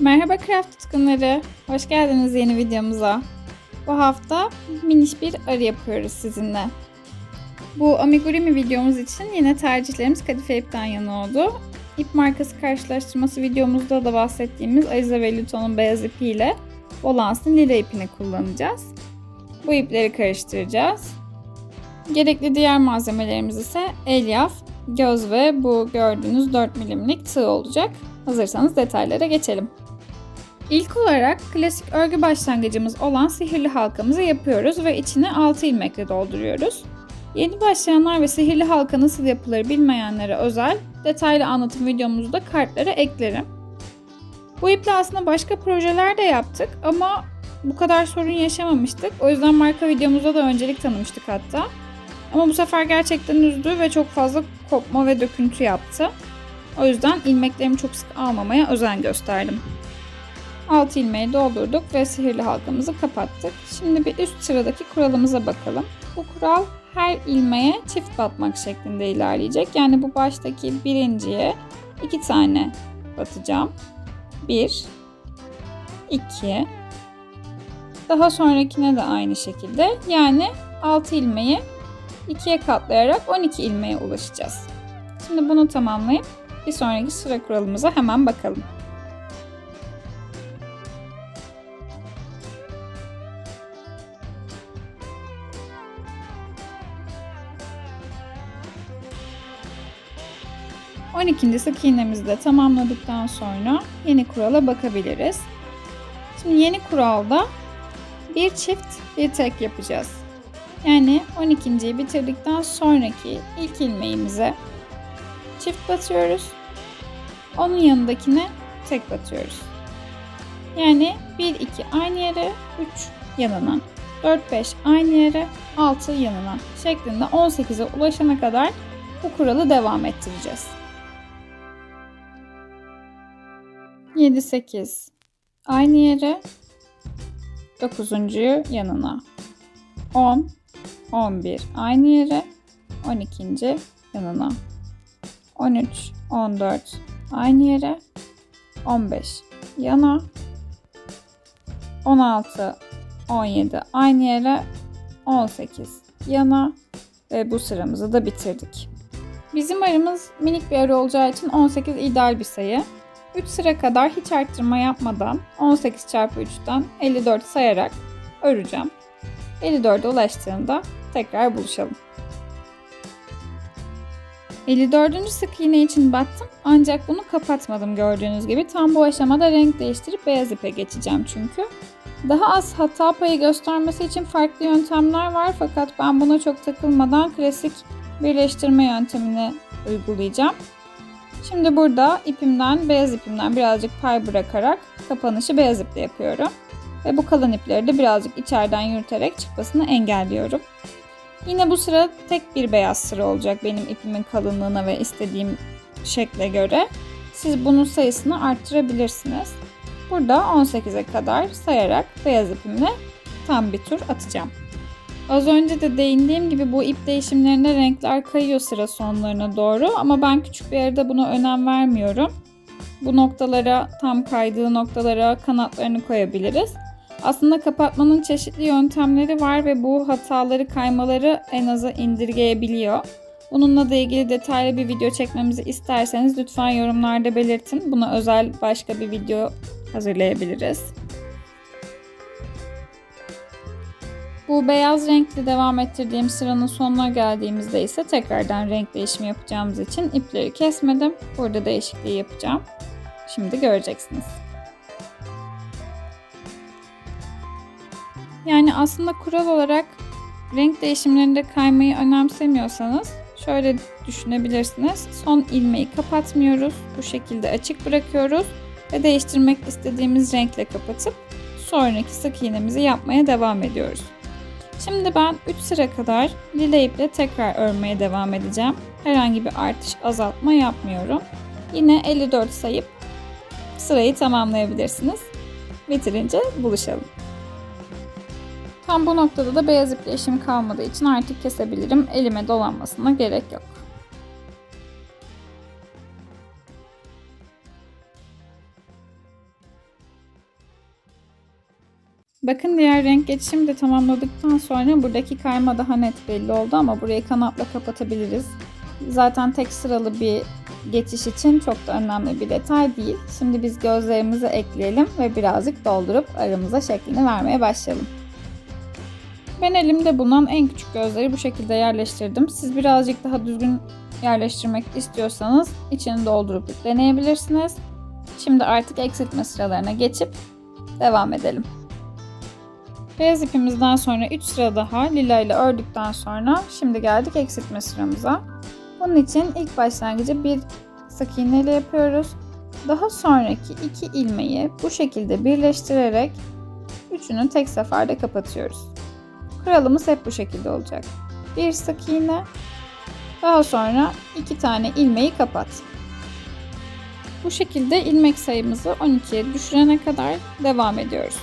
Merhaba craft tutkunları. Hoş geldiniz yeni videomuza. Bu hafta miniş bir arı yapıyoruz sizinle. Bu amigurumi videomuz için yine tercihlerimiz kadife ipten yana oldu. İp markası karşılaştırması videomuzda da bahsettiğimiz Alize ve Luton'un beyaz ipiyle Bolans'ın lila ipini kullanacağız. Bu ipleri karıştıracağız. Gerekli diğer malzemelerimiz ise elyaf, göz ve bu gördüğünüz 4 milimlik tığ olacak. Hazırsanız detaylara geçelim. İlk olarak klasik örgü başlangıcımız olan sihirli halkamızı yapıyoruz ve içine 6 ilmekle dolduruyoruz. Yeni başlayanlar ve sihirli halka nasıl yapılır bilmeyenlere özel detaylı anlatım videomuzu da kartlara eklerim. Bu iple aslında başka projeler de yaptık ama bu kadar sorun yaşamamıştık. O yüzden marka videomuzda da öncelik tanımıştık hatta. Ama bu sefer gerçekten üzdü ve çok fazla kopma ve döküntü yaptı. O yüzden ilmeklerimi çok sık almamaya özen gösterdim. 6 ilmeği doldurduk ve sihirli halkamızı kapattık. Şimdi bir üst sıradaki kuralımıza bakalım. Bu kural her ilmeğe çift batmak şeklinde ilerleyecek. Yani bu baştaki birinciye iki tane batacağım. 1 2 Daha sonrakine de aynı şekilde. Yani 6 ilmeği ikiye katlayarak 12 ilmeğe ulaşacağız. Şimdi bunu tamamlayıp bir sonraki sıra kuralımıza hemen bakalım. On ikinci sık iğnemizi de tamamladıktan sonra yeni kurala bakabiliriz. Şimdi yeni kuralda bir çift bir tek yapacağız. Yani 12.yi bitirdikten sonraki ilk ilmeğimize çift batıyoruz. Onun yanındakine tek batıyoruz. Yani 1 2 aynı yere, 3 yanına, 4 5 aynı yere, 6 yanına şeklinde 18'e ulaşana kadar bu kuralı devam ettireceğiz. 7 8 aynı yere, 9. yanına. 10 11 aynı yere, 12. yanına. 13, 14 aynı yere, 15 yana, 16, 17 aynı yere, 18 yana ve bu sıramızı da bitirdik. Bizim arımız minik bir arı olacağı için 18 ideal bir sayı. 3 sıra kadar hiç arttırma yapmadan 18 çarpı 3'ten 54 sayarak öreceğim. 54'e ulaştığında tekrar buluşalım. 54. sık iğne için battım ancak bunu kapatmadım gördüğünüz gibi. Tam bu aşamada renk değiştirip beyaz ipe geçeceğim çünkü. Daha az hata payı göstermesi için farklı yöntemler var fakat ben buna çok takılmadan klasik birleştirme yöntemini uygulayacağım. Şimdi burada ipimden, beyaz ipimden birazcık pay bırakarak kapanışı beyaz iple yapıyorum. Ve bu kalan ipleri de birazcık içeriden yürüterek çıkmasını engelliyorum. Yine bu sıra tek bir beyaz sıra olacak benim ipimin kalınlığına ve istediğim şekle göre. Siz bunun sayısını arttırabilirsiniz. Burada 18'e kadar sayarak beyaz ipimle tam bir tur atacağım. Az önce de değindiğim gibi bu ip değişimlerinde renkler kayıyor sıra sonlarına doğru ama ben küçük bir yerde buna önem vermiyorum. Bu noktalara, tam kaydığı noktalara kanatlarını koyabiliriz. Aslında kapatmanın çeşitli yöntemleri var ve bu hataları, kaymaları en aza indirgeyebiliyor. Bununla da ilgili detaylı bir video çekmemizi isterseniz lütfen yorumlarda belirtin. Buna özel başka bir video hazırlayabiliriz. Bu beyaz renkli devam ettirdiğim sıranın sonuna geldiğimizde ise tekrardan renk değişimi yapacağımız için ipleri kesmedim. Burada değişikliği yapacağım. Şimdi göreceksiniz. Yani aslında kural olarak renk değişimlerinde kaymayı önemsemiyorsanız şöyle düşünebilirsiniz. Son ilmeği kapatmıyoruz. Bu şekilde açık bırakıyoruz ve değiştirmek istediğimiz renkle kapatıp sonraki sık iğnemizi yapmaya devam ediyoruz. Şimdi ben 3 sıra kadar lila iple tekrar örmeye devam edeceğim. Herhangi bir artış azaltma yapmıyorum. Yine 54 sayıp sırayı tamamlayabilirsiniz. Bitirince buluşalım. Tam bu noktada da beyaz iple işim kalmadığı için artık kesebilirim. Elime dolanmasına gerek yok. Bakın diğer renk geçişimi de tamamladıktan sonra buradaki kayma daha net belli oldu ama burayı kanatla kapatabiliriz. Zaten tek sıralı bir geçiş için çok da önemli bir detay değil. Şimdi biz gözlerimizi ekleyelim ve birazcık doldurup aramıza şeklini vermeye başlayalım. Ben elimde bulunan en küçük gözleri bu şekilde yerleştirdim. Siz birazcık daha düzgün yerleştirmek istiyorsanız içini doldurup deneyebilirsiniz. Şimdi artık eksiltme sıralarına geçip devam edelim. Beyaz ipimizden sonra 3 sıra daha lila ile ördükten sonra şimdi geldik eksiltme sıramıza. Bunun için ilk başlangıcı bir sık iğne ile yapıyoruz. Daha sonraki iki ilmeği bu şekilde birleştirerek üçünü tek seferde kapatıyoruz. Kuralımız hep bu şekilde olacak. Bir sık iğne, daha sonra iki tane ilmeği kapat. Bu şekilde ilmek sayımızı 12'ye düşürene kadar devam ediyoruz.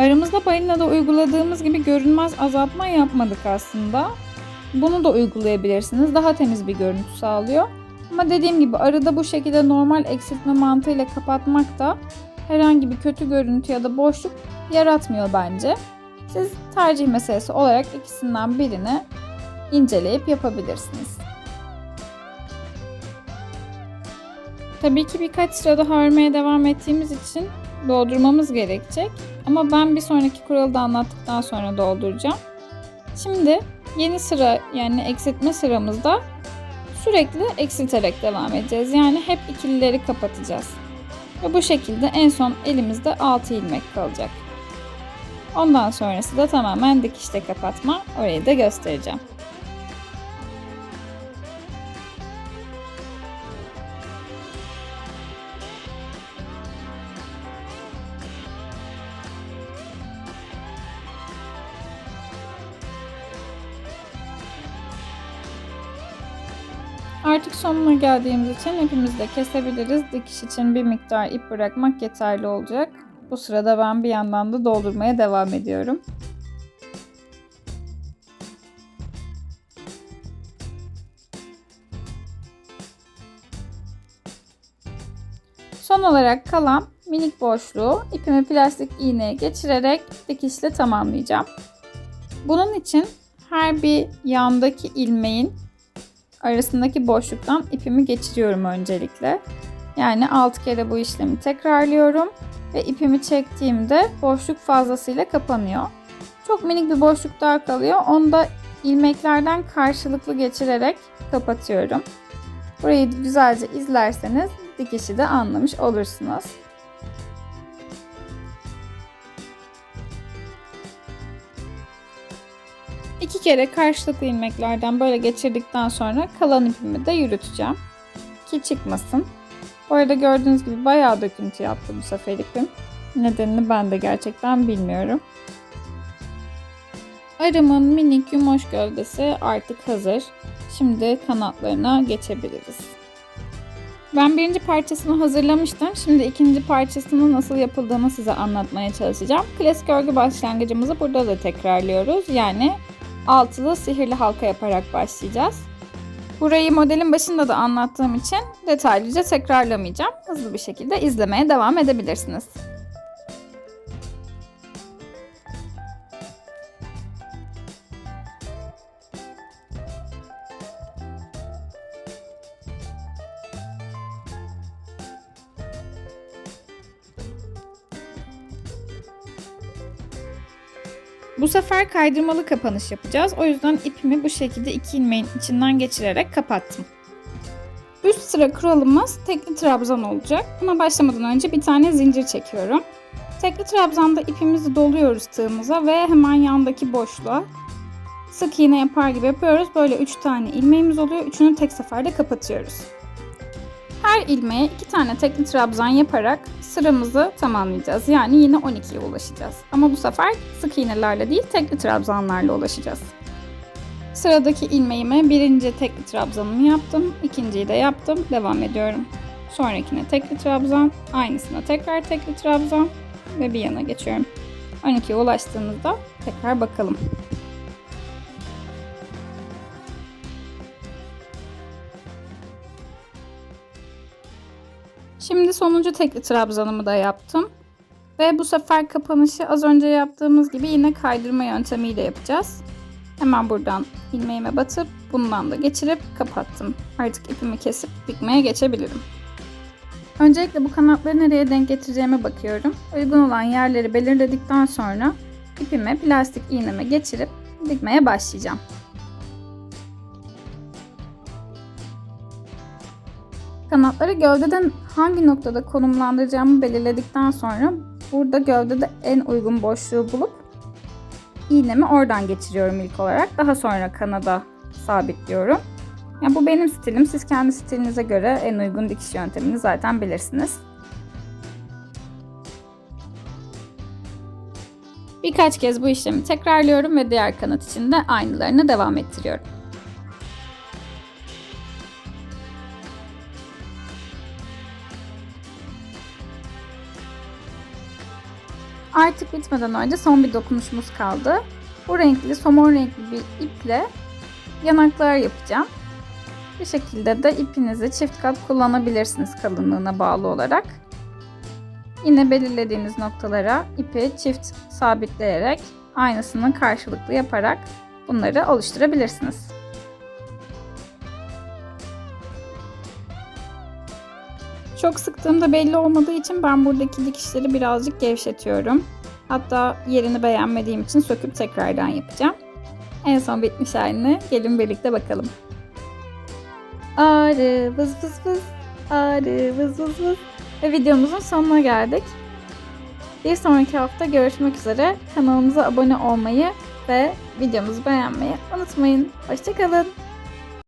Aramızda balinada uyguladığımız gibi görünmez azaltma yapmadık aslında. Bunu da uygulayabilirsiniz. Daha temiz bir görüntü sağlıyor. Ama dediğim gibi arada bu şekilde normal eksiltme mantığıyla kapatmak da herhangi bir kötü görüntü ya da boşluk yaratmıyor bence. Siz tercih meselesi olarak ikisinden birini inceleyip yapabilirsiniz. Tabii ki birkaç sıra daha devam ettiğimiz için doldurmamız gerekecek. Ama ben bir sonraki kuralı da anlattıktan sonra dolduracağım. Şimdi yeni sıra yani eksiltme sıramızda sürekli eksilterek devam edeceğiz. Yani hep ikilileri kapatacağız. Ve bu şekilde en son elimizde 6 ilmek kalacak. Ondan sonrası da tamamen dikişle kapatma. Orayı da göstereceğim. Artık sonuna geldiğimiz için ipimizi de kesebiliriz. Dikiş için bir miktar ip bırakmak yeterli olacak. Bu sırada ben bir yandan da doldurmaya devam ediyorum. Son olarak kalan minik boşluğu ipimi plastik iğneye geçirerek dikişle tamamlayacağım. Bunun için her bir yandaki ilmeğin arasındaki boşluktan ipimi geçiriyorum öncelikle. Yani 6 kere bu işlemi tekrarlıyorum ve ipimi çektiğimde boşluk fazlasıyla kapanıyor. Çok minik bir boşluk daha kalıyor. Onu da ilmeklerden karşılıklı geçirerek kapatıyorum. Burayı güzelce izlerseniz dikişi de anlamış olursunuz. İki kere karşılıklı ilmeklerden böyle geçirdikten sonra kalan ipimi de yürüteceğim. Ki çıkmasın. Bu arada gördüğünüz gibi bayağı döküntü yaptı bu sefer ipim. Nedenini ben de gerçekten bilmiyorum. Arımın minik yumoş gövdesi artık hazır. Şimdi kanatlarına geçebiliriz. Ben birinci parçasını hazırlamıştım. Şimdi ikinci parçasının nasıl yapıldığını size anlatmaya çalışacağım. Klasik örgü başlangıcımızı burada da tekrarlıyoruz. Yani altılı sihirli halka yaparak başlayacağız. Burayı modelin başında da anlattığım için detaylıca tekrarlamayacağım. Hızlı bir şekilde izlemeye devam edebilirsiniz. Bu sefer kaydırmalı kapanış yapacağız. O yüzden ipimi bu şekilde iki ilmeğin içinden geçirerek kapattım. Üst sıra kuralımız tekli trabzan olacak. Buna başlamadan önce bir tane zincir çekiyorum. Tekli trabzanda ipimizi doluyoruz tığımıza ve hemen yandaki boşluğa sık iğne yapar gibi yapıyoruz. Böyle 3 tane ilmeğimiz oluyor. Üçünü tek seferde kapatıyoruz. Her ilmeğe 2 tane tekli trabzan yaparak sıramızı tamamlayacağız. Yani yine 12'ye ulaşacağız. Ama bu sefer sık iğnelerle değil tekli trabzanlarla ulaşacağız. Sıradaki ilmeğime birinci tekli trabzanımı yaptım. ikinciyi de yaptım. Devam ediyorum. Sonrakine tekli trabzan. Aynısına tekrar tekli trabzan. Ve bir yana geçiyorum. 12'ye ulaştığımızda tekrar bakalım. Şimdi sonuncu tekli trabzanımı da yaptım. Ve bu sefer kapanışı az önce yaptığımız gibi yine kaydırma yöntemiyle yapacağız. Hemen buradan ilmeğime batıp bundan da geçirip kapattım. Artık ipimi kesip dikmeye geçebilirim. Öncelikle bu kanatları nereye denk getireceğime bakıyorum. Uygun olan yerleri belirledikten sonra ipimi plastik iğneme geçirip dikmeye başlayacağım. Kanatları gövdeden hangi noktada konumlandıracağımı belirledikten sonra burada gövdede en uygun boşluğu bulup iğnemi oradan geçiriyorum ilk olarak. Daha sonra kanada sabitliyorum. Yani bu benim stilim. Siz kendi stilinize göre en uygun dikiş yöntemini zaten bilirsiniz. Birkaç kez bu işlemi tekrarlıyorum ve diğer kanat için de aynılarını devam ettiriyorum. Artık bitmeden önce son bir dokunuşumuz kaldı. Bu renkli, somon renkli bir iple yanaklar yapacağım. Bu şekilde de ipinizi çift kat kullanabilirsiniz kalınlığına bağlı olarak. Yine belirlediğiniz noktalara ipi çift sabitleyerek aynısını karşılıklı yaparak bunları oluşturabilirsiniz. Çok sıktığımda belli olmadığı için ben buradaki dikişleri birazcık gevşetiyorum. Hatta yerini beğenmediğim için söküp tekrardan yapacağım. En son bitmiş halini gelin birlikte bakalım. Arı vız vız vız, arı vız vız vız. Ve videomuzun sonuna geldik. Bir sonraki hafta görüşmek üzere. Kanalımıza abone olmayı ve videomuzu beğenmeyi unutmayın. Hoşçakalın.